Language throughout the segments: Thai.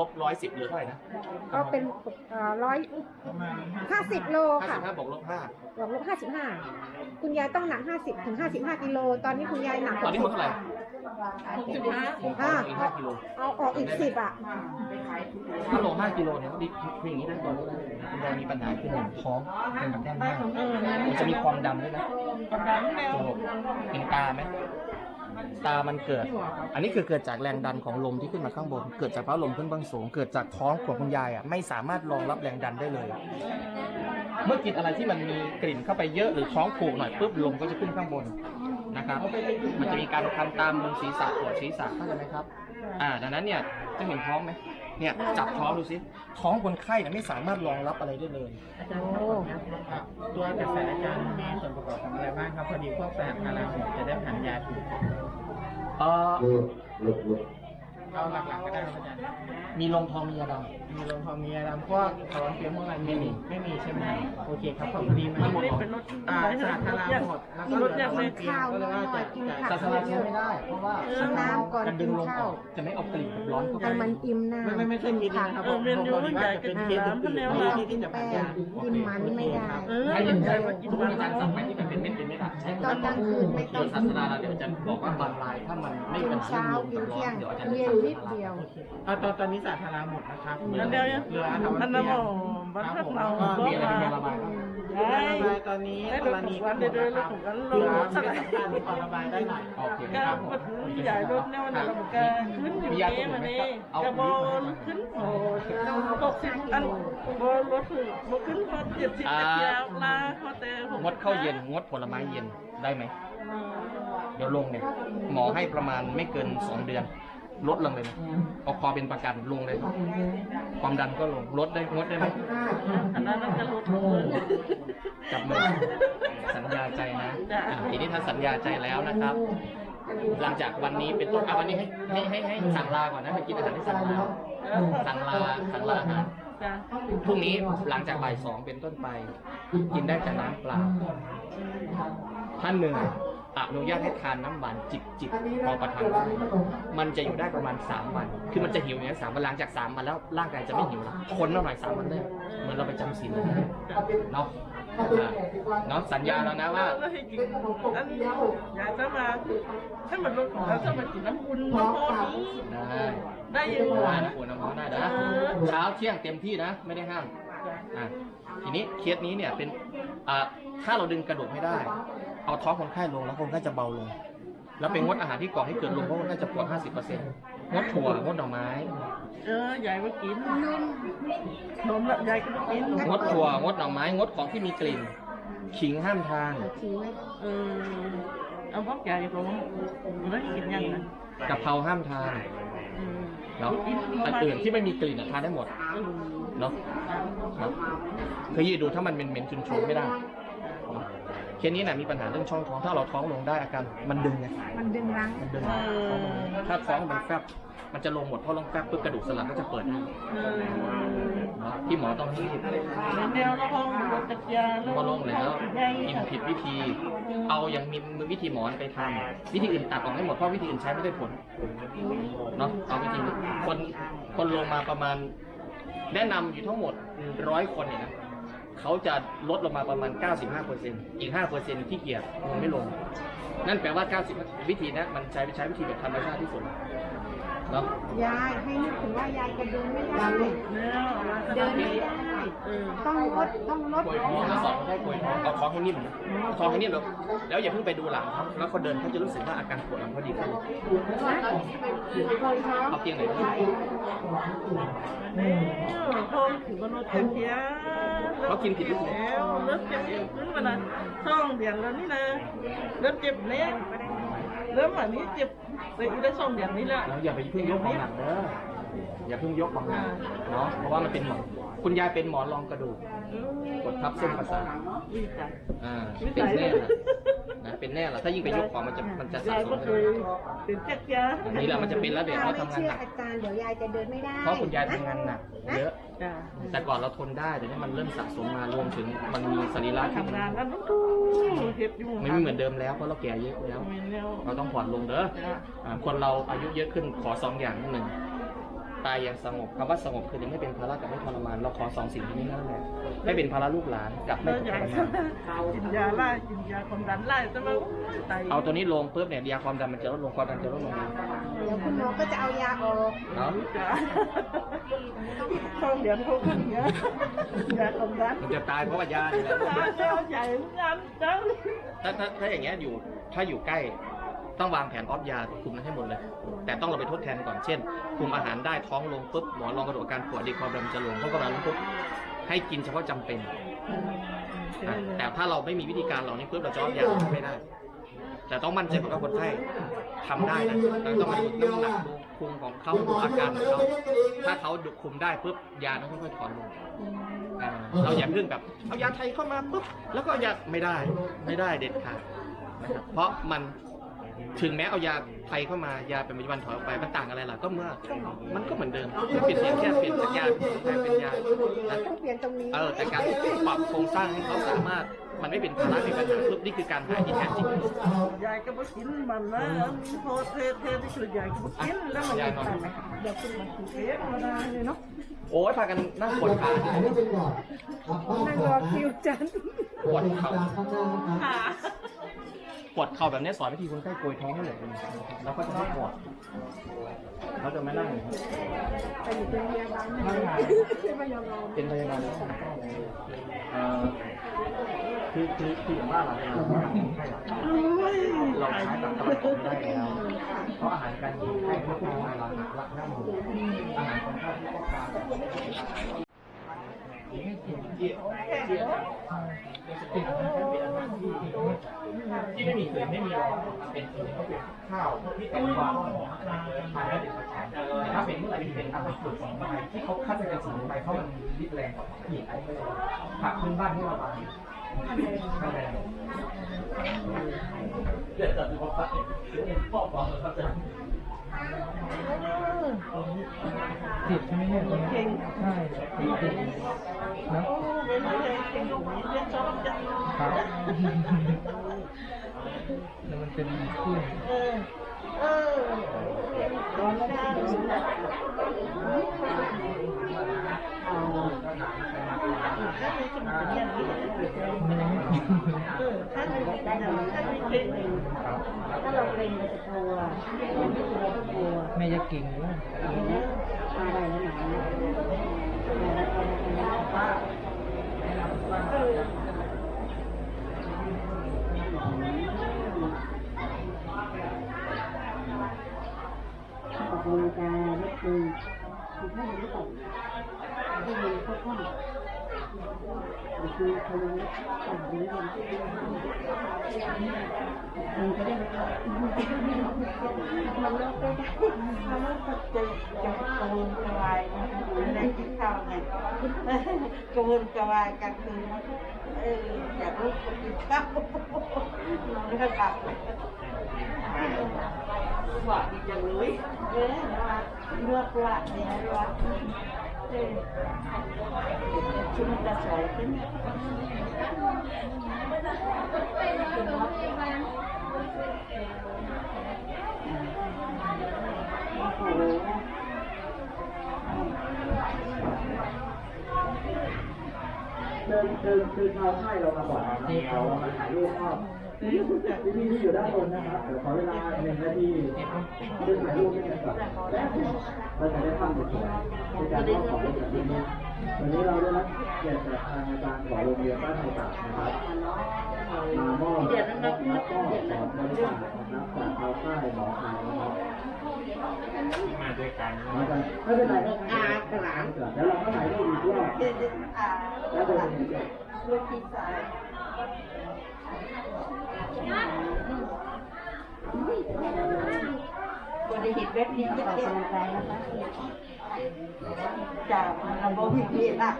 ลบร้อยสิบเหลือเท่าไหร่นะก็เป็นร้อยห้าสิบโลห้าค่ะสิบห้าบวกลบห้าบวกลบห้าสิบห้าคุณยายต้องหนักห้าสิบถึงห้าสิบห้ากิโล ตอนนี้คุณยายหนักตอนนี้มันเท่าไหร่สิบห้าผมขออีกห้ากิโลเอาออกอีกสิบอะ ถ้าลงห้ากิโลเนี่ยดิคืออย่างนี้นะตอนนี้นะคุณยายมีปัญหาคือหนึ่งท้องเป็นกับแน่นมากมันจะมีความดำด้วยนะจมูกเห็นตาไหม ตามันเกิด อันนี้คือเกิดจากแรงดันของลมที่ขึ้นมาข้างบน เกิดจากเพราะลมขึ้นเบางสูง เกิดจากท้องของคุณยายอะไม่สามารถรองรับแรงดันได้เลย เมื่อกินอะไรที่มันมีกลิ่นเข้าไปเยอะหรือท้องผูกหน่อยปุ๊บลมก็จะขึ้นข้างบนนะครับ มันจะมีการคันตามบนศีรษะปวดศีรษะเข้าใจไหมครับ อ่า ดังนั้นเนี่ยจะเห็นท้องไหมเนี่ยจับท้องดูสิท้องคนไข้เนี่ยไม่สามารถรองรับอะไรได้เลยอาจารย์ขอโทษครับตัวกระแสอาจารย์มีส่วนประกอบของอะไรบ้างครับพอดีพวกแสบพาราหมจะได้ผ่านยาถูก เอ่อ เอาหลักๆก็ได้ครับอาจารย์มีลงทองมียาดมีลงทองมีอะไรพวกถอนเปียกเมื่อไหร่ไม่มีไม่มีใช่ไหมโอเคครับผมพอดีมันหมดเป็นรถอ่าสาธารณะหมดแล้วก็เหลือถอนเปียกก็เลยว่าจะำศาสนาใช้ไม่ได้ เพราะว่ากินน้ำก่อนจะดึกิงนลมอข้าอวกจะไม่เอากลิ่นกับร้อนเข้าไป ให้มันอิ่มน้ำไม่ไม่ไม่ใช่มีดีนะครับผมผมบอกว่าจะเป็นเคสอื่นๆที่ที่จะผ่านยากินมันไม่ได้ใช้ใช้ทุกอาจารย์สั่งไหมที่มันเป็นเม็ดเป็นเม็ดอะใช้ตอนกลางคืนไม่ต้อง เดี๋ยวศาสนาเราเดี๋ยวจะบอกว่าบางรายถ้ามันไม่กิเป็นนเช้าลมกินกับร้อเที่ยงนเดี๋ยวอาจารย์เย็นนิดเดียว เอาตอนตอนนี้สาธารณะหมดนะครับเหลืออันเดียวเหลือถอนอันเปีนั้นยบกอกบัตรครับผมเราก็บอมีกอะไรว่าเป็นระบายบ้างได้ระบายตอนนี้ได้กรณีวันเดือนเดือนของกันลงเหลือสักไม่สำคัญขอระบายได้หน่อยโอเคก็ครับผมมันใหญ่รถเนี่ยวันนี้เราก็ขึ้นอยู่นี่มันนี่กระบอลขึ้นโอ้หกสิบอันบอลรถถึงบอขึ้นพอเจ็ดสิบเจ็ดยาวลาพอแต่งดข้าวเย็นงดผลไม้เย็นได้ไหมเดี๋ยวลงเนี่ยหมอให้ประมาณไม่เกินสองเดือน ลดลงเลยนะเอาคอเป็นประกันลงเลย ความดันก็ลงลดได้งดได้ไหมอันนั้นจะลดจับมือสัญญาใจนะอะทีนี้ถ้าสัญญาใจแล้วนะครับ หลังจากวันนี้เป็นต้นอะวันนี้ให้ให้ให้ให้สั่งลาก่อนนะไปกินอาหารที่สั่งลาสั่งลาสั่งลาอาหารจ้ะพรุ่งนี้หลังจากบ่ายสองเป็นต้นไป กินได้แต่น้ำเปล่าถ้าเหนื่อย อนุญาตให้ทานน้ำหวานจิบจิบพอประทังได้มันจะอยู่ได้ประมาณ 3 วัน คือมันจะหิวอย่างนี้สามวันหลังจาก 3 วันแล้วร่างกายจะไม่หิวแล้วคนเราหน่อยสามวันเลยเหมือนเราไปจำศีลเลยเนาะอะเนาะสัญญาแล้วนะว่าแล้วให้กินอันอยากจะมาให้มันลดแล้วจะมากินน้ำอุ่นน้ำพอนี้ได้ได้ยังได้ไงนะปวดน้ำร้อนได้นะเช้าเที่ยงเต็มที่นะ ไม่ได้ห้ามอะทีนี้เคสนี้เนี่ยเป็นอ่าถ้าเราดึงกระดูกไม่ได้ เอาท้องคนไข้ลงแล้วคนไข้จะเบาลง แล้วเป็นงดอาหารที่ก่อให้เกิดลมเพราะคนไข้จะปวด 50%งดถั่วงดดอกไม้ เออใหญ่มากินนมนมละใหญ่ก็มากินงดถั่วงดดอกไม้งดของที่มีกลิ่น ขิงห้ามทานทิ้งไว้เออเอาพวกใหญ่ผมไม่กินยังนะกะเพราห้ามทานอืมเนาะอันอื่นที่ไม่มีกลิ่นอะทานได้หมดเออเนาะเนาะเคยยืดดูถ้ามันเป็นเหม็นๆชุนๆไม่ได้เนาะ เคสนี้นะมีปัญหาเรื่องช่องท้อง ถ้าเราท้องลงได้อาการมันดึงไงมันดึงรั้งมันดึงเออถ้าท้องมันแฟบมันจะลงหมดเพราะลงแฟบปุ๊บกระดูกสันหลังก็จะเปิดได้เออเนาะที่หมอต้องรีบแนวละห้องรถจักรยานพอลงแล้วกินผิดวิธี เอาอย่างมีมือวิธีหมอนไปทำวิธีอื่นตัดออกให้หมดเพราะวิธีอื่นใช้ไม่ได้ผลเนาะเอาวิธีนี้คนคนลงมาประมาณ แนะนำอยู่ทั้งหมดร้อยคนเนี่ยนะ เขาจะลดลงมาประมาณ 95%อีก5%ที่เกียจลงไม่ลง นั่นแปลว่า 90 วิธีนะมันใช้ใช้วิธีแบบธรรมชาติที่สุดเนาะยายให้นึกถึงว่ายายจะเดินไม่ได้แนวเดินไม่ได้เออ ต้องลดต้องลดกลวยท้องแล้วสอนให้กลวยท้องเอาท้องให้นิ่มนะเอาท้องให้นิ่มแล้วแล้วอย่าเพิ่งไปดูหลังเขาแล้วเขาเดินเขาจะรู้สึกว่าอาการปวดหลังเขาดีขึ้นเอาเตียงไหนดีแนวห้องถึงบนรถจักรยานเขากินผิดวิธีแล้วเริ่มเจ็บขึ้นมาละช่องเดือนแล้วนี่นะเริ่มเจ็บแน่เริ่มอันนี้เจ็บเลยได้ช่องเดือนนี้แหละแล้วอย่าไปเพิ่งยกของหนักเด้อ อย่าเพิ่งยกของหนักเนาะเพราะว่ามันเป็นหมอนคุณยายเป็นหมอนรองกระดูกกดทับเส้นประสาทวิจัยอ่าเป็นแน่ละนะเป็นแน่ละถ้ายิ่งไปยกของมันจะมันจะสะยายสก็มเคยเป็นจักรยานอันนี้แหละมันจะเป็นแล้วเดี๋ยวถ้าเขาไม่ทำงานเชื่อหนักอาจารย์เดี๋ยวยายจะเดินไม่ได้เพราะคุณยายทำงานหนักเยอะจ้ะแต่ก่อนเราทนได้แต่นี่มันเริ่มสะสมมารวมถึงมันมีสรีระที่ทำงานแล้วดูเห็บอยู่ไม่เหมือนเดิมแล้วเพราะเราแก่เยอะแล้วไม่แล้วเราต้องผ่อนลงเด้ออ่าคนเราอายุเยอะขึ้นขอสองอย่างหนึ่ง ตายอย่างสงบคำว่าสงบคือยังไม่เป็นภาระกับไม่ทรมานเราขอสองสิ่งที่นี้นั่นแหละไม่เป็นภาระลูกหลานกับไม่เราถูกอยากทรมานกินยาไล่กินยาความดันไล่แต่ว่าโอ้ยไตเอาตัวนี้ลงปุ๊บเนี่ยยาความดันมันจะลดลงความดันจะลดลงเดี๋ยวคุณหมอก็จะเอายาออกเนาะจ้าท้องเดือนเขาขึ้นเยอะยาความดันมันจะตายเพราะว่ายานี่แหละยาเจ้าใหญ่งานจังถ้าถ้าถ้าอย่างเงี้ยอยู่ถ้าอยู่ใกล้ ต้องวางแผนออฟยาคุมนั้นให้หมดเลย แต่ต้องเราไปทดแทนก่อนเช่นคุมอาหารได้ท้องลงปุ๊บหมอลองกระโดดการปวดดีความดันจะลงเพราะความดันลงปุ๊บให้กินเฉพาะจำเป็นแต่ถ้าเราไม่มีวิธีการเหล่านี้ปุ๊บเราจะออฟยาไม่ได้ แต่ต้องมั่นใจว่าคนไข้ทำได้นะเราต้องมาดูน้ำหนักดูคุมของเขาดูอาการของเขาถ้าเขาดูคุมได้ปุ๊บยาต้องค่อยๆถอนลงเราอย่าเพิ่งแบบเอายาไทยเข้ามาปุ๊บแล้วก็ยาไม่ได้ไม่ได้เด็ดขาดนะครับเพราะมัน ถึงแม้เอายาไทยเข้ามายาเป็นปัจจุบันถอยออกไปมันต่างอะไรล่ะก็เมื่อมันก็เหมือนเดิมมันเปลี่ยนเพียงแค่เปลี่ยนจากยาเป็นเป็นยานะต้องเปลี่ยนตรงนี้เออแต่การปรับโครงสร้างให้เขาสามารถมันไม่เป็นภาระเป็นปัญหาปุ๊บนี่คือการหายที่แท้จริงยายก็บ่กินมันนะพอเทเทที่สุดยายก็บ่กินแล้วมันยายนอนเดี๋ยวคุณมาคุยเอ๊ะมาได้เลยเนาะโอ้ยพากันนั่งปวดขานั่งรอคิวจันปวดเข่า ค่ะปวดเข่าแบบนี้สอนวิธีคนไข้โกยท้องให้หมดเลยแล้วก็จะไม่ปวดเขาจะไม่นั่งอย่างนี้ไปอยู่โรงพยาบาลไม่ไม่ยอมรอเป็นพยาบาลเอ่อคือคือคืออย่างว่าเราเนี่ยเราใช้แบบตะวันตกไม่ได้แล้วเพราะอาหารการกินให้ทุกคนมาหลักหลักหน้าหมูอาหารของข้าวที่ต้องการ ที่ไม่มีเคยไม่มีหรอกเป็นข้าวที่เป็นความทานได้เป็นประจำแต่ถ้าเป็นเมื่อไหร่ที่เป็นอัตราส่วนของไทยที่เขาคัดเป็นสมุนไพรเพราะมันริดแรงกว่าที่ไอ้ก็เลยผักพื้นบ้านที่เราทานไม่แรงเกิดจากที่เขาคัดเนี่ยฟอกฟองเขาจะ ติดใช่ไหมเนี่ยเก่งใช่ติดนะโอ้เป็นเลยเก่งอยู่เรียนชอบจังครับแล้วมันเป็นขึ้น เออถ้ามีสมุนไพรางนี้เออถ้ามีถ้ามีถ้าเก่งถ้าเราเกรงเราจะกลัวราไม่กลัวก็กลัวแม่จะเก่งด้วยอะไรแล้วหนาอ อกกำลังกายนี่คือคือถ้าเราไม่ตกที่มันก็คล่องคือเขาเรียกต่างนี้มันมันจะได้มันเลิกได้มันเลิกจะจะจะกระวนกระวายนะในกินข้าวไงกระวนกระวายกันคือเอออยากลุกไปกินข้าวนอนแล้ว กลับหวานจังเลยเออเลือกหวานเนี่ยหวานเออชุดมันจะสวยขึ้นเชิญเชิญคือชาวไข้เรามาก่อนนะครับเรามาถ่ายรูปภา พพี่พี่ที่อยู่ด้านบนนะครับเดี๋ยวขอเวลาหนึ่งนาทีเดินถ่ายรูปให้กันก่อนแล้วเราจะได้ภาพสวยๆในการมอบของรางวัลนี้วันนี้เราได้รับเกียรติจากทางอาจารย์ของโรงเรียนบ้านไทยตากนะครับมามอบแล้วก็สอนบริษัทนะครับจากชาวไข้หมอไทยนะครับมาด้วยกันไม่เป็นไรครับอากระหลังแล้วเราก็ถ่ายรูปอีกรอบเด็กๆอ่าแล้วเดินอีกรอบลูกพี่ชาย บริหิตเว็บนี้ออกกำลังกายนะคะจากระบบวิธีละ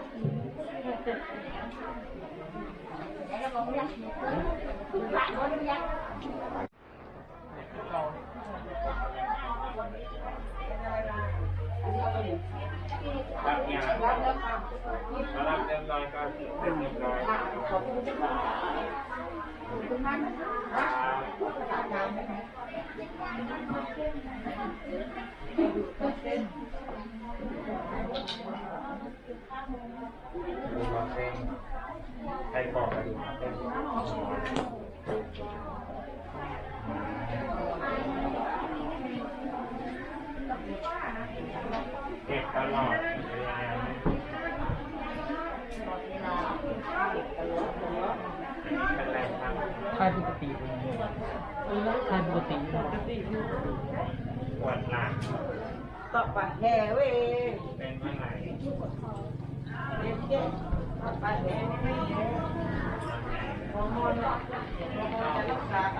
รับงานมารับเรียบร้อยก็เรียบร้อย เเก็บตลอดเวลา ค่ายปกติค่ายปกติปวดหลังต่อไปแห่เว้ยเป็นเมื่อไหร่เด็กเด็กต่อไปแห่เว้ยฮอร์โมนหรอกจะรักษาอะไร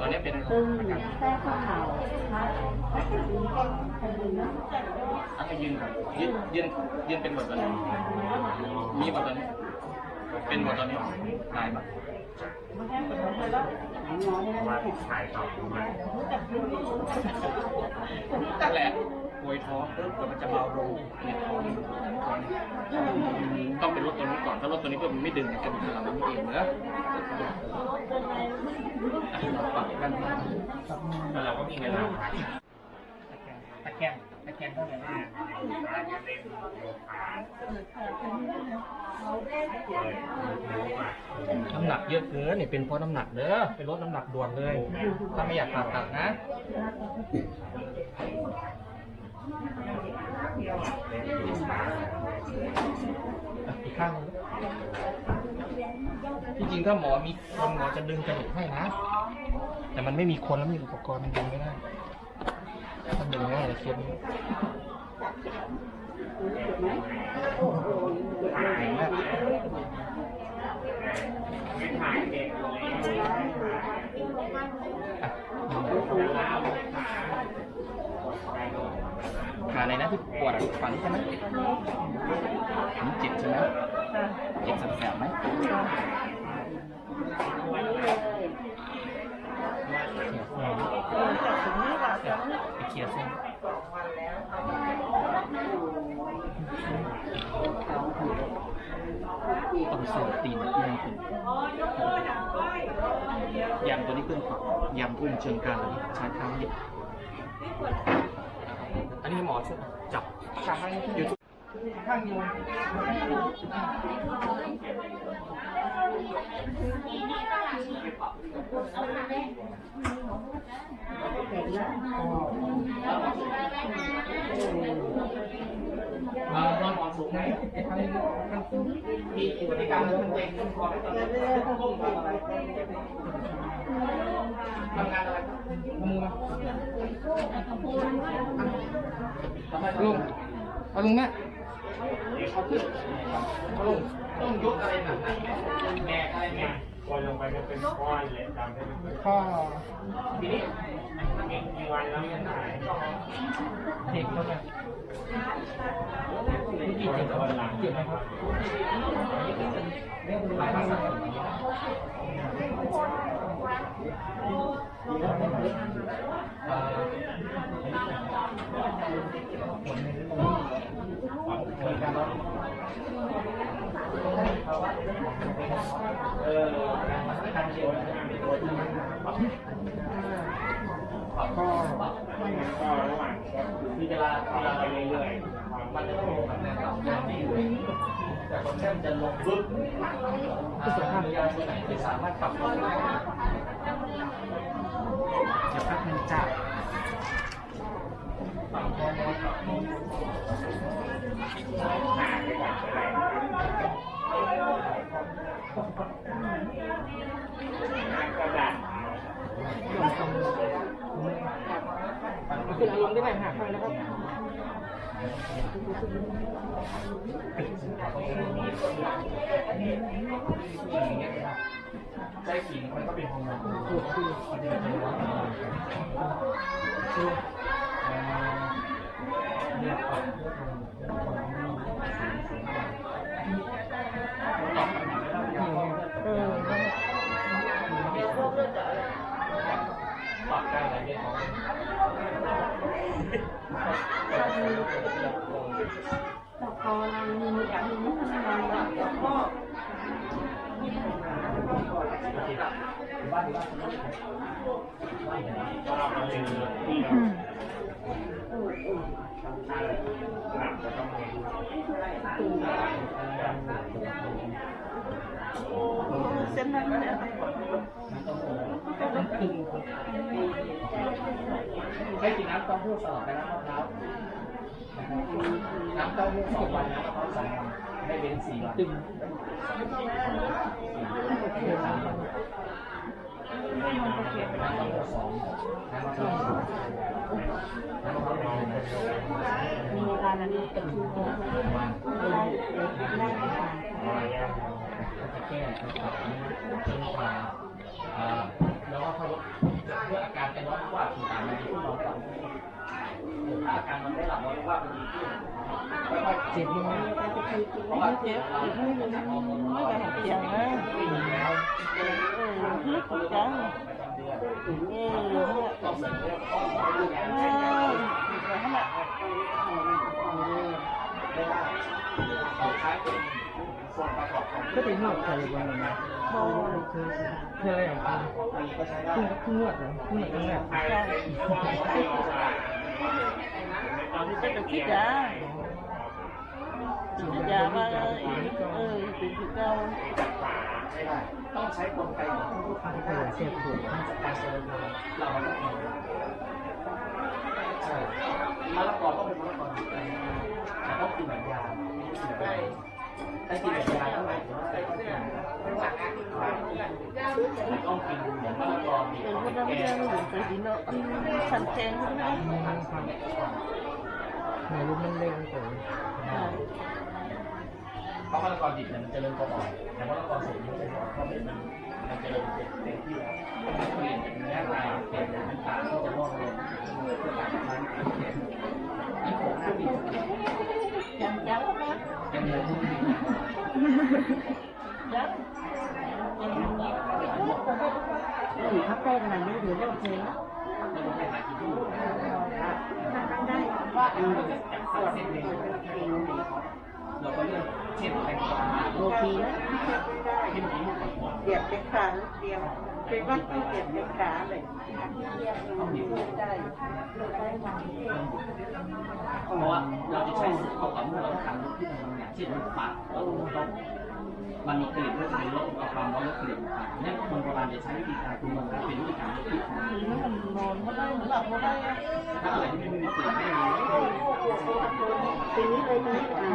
ตอนนี้เป็นตึงแทรกข้อเข่าครับดึงแข้งดึงเนาะอะให้ยืนก่อนยืนยืนยืนเป็นหมดตอนนี้มีหมดตอนนี้ เป็นหมดตอนนี้ตายหมดว่าถ่ายต่อมานั่นแหละ ป่วยท้องปุ๊บเดี๋ยวมันจะเบาลงเนี่ยท้องต้องเป็นรถตัวนี้ก่อนถ้ารถตัวนี้ก็ไม่ดึงกระดูกสันหลังมันเองเนอะเราปรับกันแล้วเราก็มีเวลาตะแคงตะแคงเท่าไหร่นะอาจจะเล่นโยคะเลยรู้ว่าน้ำหนักเยอะเกินนี่เป็นเพราะน้ำหนักเด้อเป็นลดน้ำหนักด่วนเลย ถ้าไม่อยากผ่าตัดนะ อีกข้างหนึ่งที่จริงถ้าหมอมีคนหมอจะดึงกระดูกให้นะ แต่มันไม่มีคนแล้วไม่มีอุปกรณ์มันดึงไม่ได้ถ้าดึงง่ายเลยเคสนี้เห็ นไหาอะไหนะที่ปวดฝันใช่ไหมอันเจ็บใช่ไหมเจ็บแสบๆไหมไปเคลียร์เส้นต้องสูดตีนยังขึ้นยำตัวนี้ขึ้นก่อนยำอุ้มเชิงกรานตัวนี้ใช้ข้างเดียว อันนี้หมอช่วยจับข้างอยู่ข้างอยู่มานอน มอนสูงไหมไอ้ทางนี้ทางสูงมีอยู่ในการเดินเองขึ้นคอไม่ต้องทำงานอะไรมือมาลุงเอาลุงแม่เอาขึ้นเอาลงต้องยกอะไรหนักๆแบกอะไรเนี่ ยคนลงไปก็เป็นก้อนเลยจำได้ไหมข้อทีนี้กี่วันแล้วไม่ถ่ายเด็กเขาเนี่ยกี่เจ็บวันหลังเจ็บไหมครับหลายภาษา เออการเจ็บก็ก็ระหว่างก็คือมีเวลาเวลาไปเรื่อยๆมันจะต้องลงแบบแนวต่ำแนวนี้เลยแต่คนแค่มจะลงปึ๊บอ่ายาตัวไหนที่สามารถปรับลงได้เดี๋ยวแป๊บนึงจ้าปรับฮอร์โมนปรับฮอร์โมนหาไปก่อน ไดาษคืออารมณ์ได้ไหมหักไปแล้วครับใจขิงมันก็เป็นฮอร์โมนมันจะเป็นฮอร์โมนเนี่ยปรับ เออ ปรับได้อะไรเรื่องของต่อคอเรามีอย่างนี้ทำไมเราเส้นนั้นเนี่ย ให้กินน้ำเต้าหู้สลับกับน้ำมะพร้าวน้ำเต้าหู้สองวันน้ำมะพร้าวสองวันให้เป็นสี่วันตึงน้ำเต้าหู้สองน้ำมะพร้าวสองน้ำมะพร้าวหนึ่งมีเวลานั้นเป็นชั่วโมงเวลาได้ไปทานจะแก้ปัญหาเป็นทางอ่า แล้วก็เขาเพื่ออาการเป็นร้อนว่าต่างๆมันดีขึ้นร้อนก่อนถ้าอาการมันไม่หลับร้อนว่ามันดีขึ้นค่อยๆเจ็บยังไงเพราะว่าเจ็บเราไม่ได้ทำฮอร์โมนไม่ได้เสียงนะไม่มีแล้วเออลึกจังประจำเดือนเออเนี่ยก็เสริมเรื่องอมูลเรื่องเอการอใช้นั่นหละไม่ได้เป็นส่วนประกอบของก็เป็นวดไทยวันนึงนะบอกคือคืออะไรอย่างมีก็ใช้ได้เพิ่งเพิ่งนวดนะเพิ่งนวดครั้งแรกเป็นคิดจ้าคิดจ้าว่าเออเออเป็นคิดเจ้าไม่ได้ต้องใช้กลไกของผู้ทำให้เสียบปวดทำการเจริญพันธุ์เราต้องใช่มะละกอต้องเป็นมะละกอแปลงแต่ต้องกินแบบยาไม่กินแบบยา ถ้ากินแบบยาเท่าไหร่แต่ต้องกินต้องกินเหมือนมะละกอมีเป็นของคนแกน้ำเชื่อมไปดิเนาะฉันแทงเขาด้วยหนูรู้มันเร่งตัวเพราะมะละกอดิบเนี่ยมันเจริญตัวอ่อนแต่มะละกอสุกมันจะอ่อนเพราะมันมันเจริญเต็มที่แล้วเปลี่ยนจากเนื้อลายเปลี่ยนจากน้ำตาลที่จะร่วงลงเพื่อการทำให้เปลี่ยนอีกหกหน้าปียังยังนะเป็นเนื้ อที่พักได้ขนาดนี้หรือไม่โอเคนะไม่ต้องไปหาที่ดูได้ว่าเออจากส่วนเส้นเองเราก็เลือกเช่นแตงกวาโอเคนะที่มีลูกก่อนเดียบเป็นขาเดียว เป็นวัดที่เดียบเป็นขาเลยต้องมีได้เพราะว่าเราจะใช้สูตรเข้ากับเมื่อเราทำที่มันเนี่ยเช่นลูกปัดเราต้องมันมีกลิ่นก็จะมีลดเอาความร้อนแลดกลิ่นปัดเนี่ยคนโบราณจะใช้วิธีการคุณมันเป็นวิธีการลดกลิ่นถึงมันอนไม่ได้หลับไม่ได้ถ้าอะไรที่ไม่มีกลิ่นไม่มีปีนี้เลยปีนี้อ่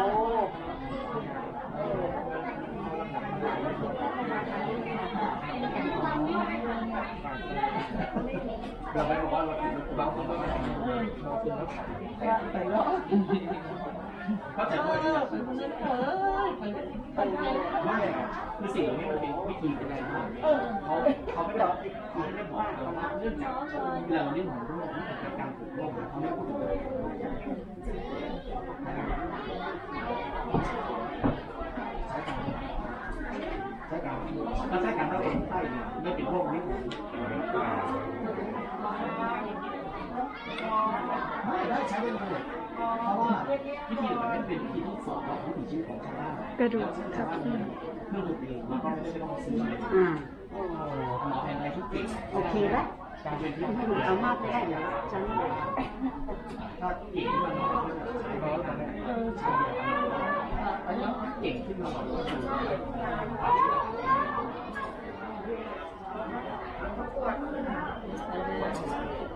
าโอ้ เราไม่บอกว่าเราบางคนก็ไม่ทำเราคือเราไปแล้วเขาใจด้วยที่จะคือไม่คือสิ่งนี้มันเป็นวิธีอะไรที่เขาเขาไม่ได้เขาไม่ได้บอกเราเรื่องจากเราเรื่องของเรื่องของการปลูกโลกเขาไม่พูดถึงเลยใช้ การถ้าใช้การถ้าเป็นไข้เนี่ยไม่เป็นโรคนี้ไม่ได้ใช้ได้เลยเพราะว่าวิธีแบบนี้เป็นวิธีที่สอนวิถีชีวิตของชาวบ้านกระดูกทับเส้นเพื่อดูเองแล้วก็ไม่ได้ต้องซื้ออะไรอ่าหมอแผนไทยทุกปีโอเคแล้วการเป็นที่ถ้าหนูเอามากไม่ได้เดี๋ยวฉันถ้าเก่งขึ้นมาหน่อยก็ใช้ร้อยกันเออใช่อันนี้เก่งขึ้นมาหน่อยก็คือจิบพวกพี่นะถ้าเก่งขึ้นมาคือไม่ได้ใช้โอ้โหกระดันกดอันนี้บอกว่า ada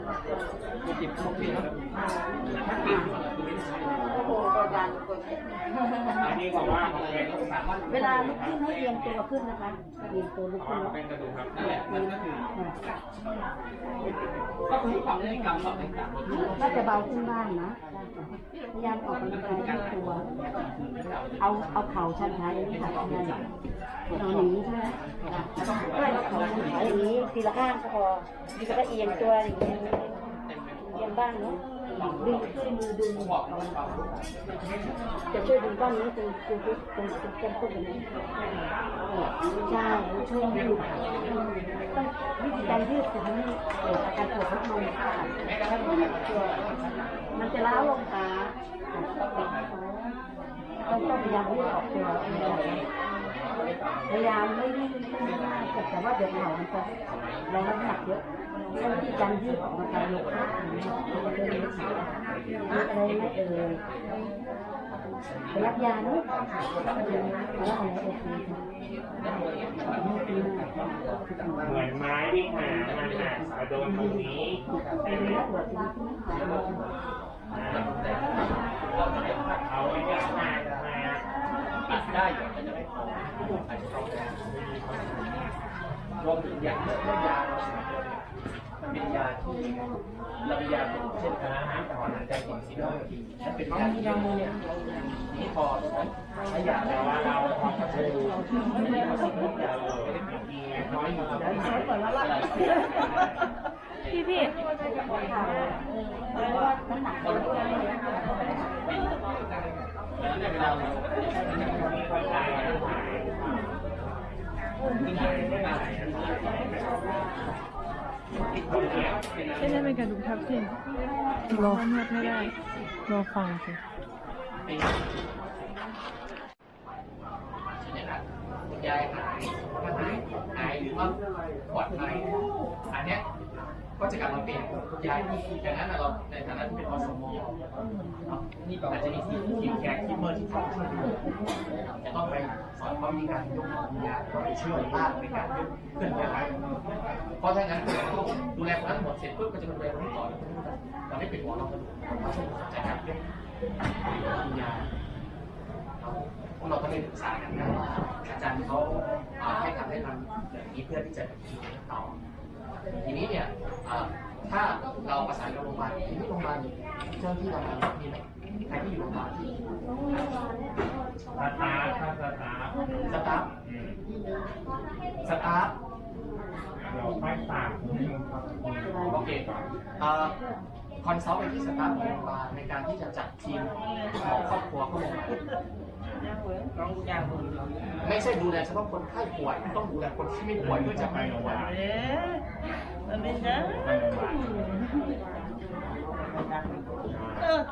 เวลาลุกขึ้นให้เอียงตัวขึ้นนะคะเอียงตัวลุกขึ้นเป็นกระดูกครับนั่นแหละมันก็คือก็คือความได้กรรมความได้กรรมก็จะเบาขึ้นบ้างนะพยายามออกกำลังกายที่ตัว เอาเอาเข่าชันท้ายอย่างนี้ค่ะทำงานเอาอย่างนี้ใช่ไหมไม่เอาเข่าชันท้ายอย่างนี้ที ละข้างก็พอแล้วก็เอียงตัวอย่างนี้ยเอียงบ้างเนาะดึงช่วยมือดึงจะช่วยดึงก้อนนี้ตรงตรงตรงตรงตรงก้นก้นนี้ใช่ช่วยยืดวิธีการยืดถึงให้การปวดลดลงค่ะแล้วก็ตัวมันจะล้าลงขาต้องพยายามยืดออกตัว พยายามไม่ได้ไม่มากแต่ว่าเดี๋ยวเข่ามันจะเราน้ำหนักเยอะใช้วิธีการยืดออกมาการยกขาอย่างนี้มันจะยืดขาอะไรไม่เอ่ยไปรับยาเนาะแล้วอะไรโอเคค่ะเหมือนไม้ที่หามันอะมาโดนตรงนี้ใช่ไหมเอาไว้จะหาม ตัดได้แต่จะไม่พออาจจะต้องรวมถึงยาเรื่องยาเป็นยาที่เรามียาเช่นคณะอาหารถอนหายใจก่อนสิบห้านาทีถ้าเป็นยาที่ยังเนี่ยนี่พอใช้ยาแต่ว่าเราพอจะใช้อันนี้เราสิบยาเราไม่ได้เป็นดีน้อยอยู่ได้ใช้ก่อนแล้วล่ะพี่พี่น้ำหนัก ในเวลาเราไม่ได้เป็นกระดูกทับเส้นรอนวดไม่ได้รอฟังสิเป็นเนี่ยนะคุณยายหายก็หายหายหรือว่าปลอดภัยอันเนี้ย ก็จะกลับมาเป็นคุณยายดังนั้นเราในฐานะที่เป็นอสมนี่อาจจะมีทีมทีมแคร์ทีมเมอร์ที่ทำช่วยดูจะต้องไปสอนเขาวิธีการยกคุณยากไปช่วยบ้างในการยกขึ้นไปเพราะถ้างั้นดูแลคนนั้นหมดเสร็จปุ๊บก็จะมาดูแลคนนี้ต่อเราไม่เป็นหัวเรากระดูกเราช่วยจัดการยกคุณยาพวกเราก็เลยปรึกษากันนะว่าอาจารย์เขาให้ทำให้ทำอย่างนี้เพื่อที่จะต่อ ทีนี้เนี่ยอ่าถ้าเราประสานกับโรงพยาบาลที่โรงพยาบาลเจ้าหน้าที่ทำงานมีไหมใครที่อยู่โรงพยาบาลสตาร์ทครับสตาร์ทสตาฟสตาฟเราค่อยฝากนิดนึงครับโอเคอ่าคอนซัลท์ไปที่สตาฟของโรงพยาบาลในการที่จะจัดทีมของครอบครัวเข้ามา ไม่ใช่ดูแลเฉพาะคนไข้ป่วย ต้องดูแลคนที่ไม่ป่วยเพื่อจะไปโรงพยาบาลมัน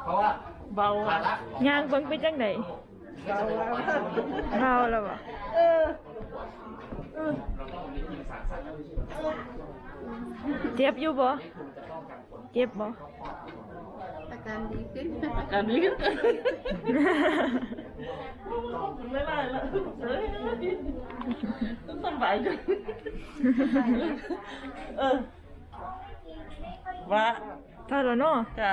เพราะว่าเบาภาระของยางเบิ่งไปจังไดก็จะเป็นว่าเราแล้วบ่เออต้องมีทีมสารสัตว์ไม่ใช่แบบเจ็บอยู่บ่นี้คุณจะ การผลเจ็บบ่อาการดีขึ้นอันนี้ก็ไม่ได้แล้วเฮ้ยต้องสบายจังเออว่าพอแล้วเนาะจ้ะ